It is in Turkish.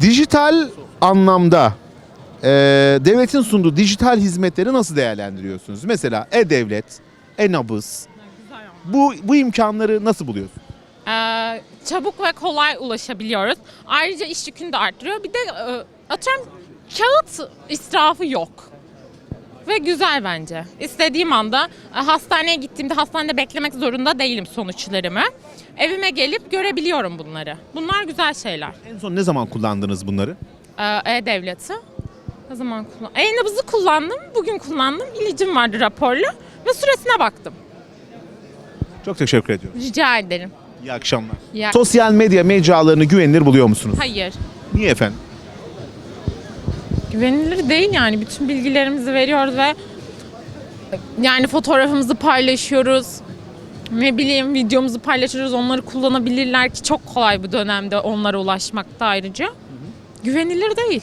Dijital anlamda e, devletin sunduğu dijital hizmetleri nasıl değerlendiriyorsunuz? Mesela e-devlet, e-nabız. Bu, bu imkanları nasıl buluyorsunuz? Ee, çabuk ve kolay ulaşabiliyoruz. Ayrıca iş yükünü de arttırıyor. Bir de e, atıyorum kağıt israfı yok. Ve güzel bence. İstediğim anda e, hastaneye gittiğimde hastanede beklemek zorunda değilim sonuçlarımı. Evime gelip görebiliyorum bunları. Bunlar güzel şeyler. En son ne zaman kullandınız bunları? Ee, E-Devleti. Ne zaman kullandım? E-Nabız'ı kullandım. Bugün kullandım. İlicim vardı raporlu. Ve süresine baktım. Çok teşekkür ediyorum. Rica ederim. İyi akşamlar. Ya- Sosyal medya mecralarını güvenilir buluyor musunuz? Hayır. Niye efendim? Güvenilir değil yani. Bütün bilgilerimizi veriyoruz ve yani fotoğrafımızı paylaşıyoruz. Ne bileyim videomuzu paylaşıyoruz. Onları kullanabilirler ki çok kolay bu dönemde onlara ulaşmakta ayrıca. Güvenilir değil.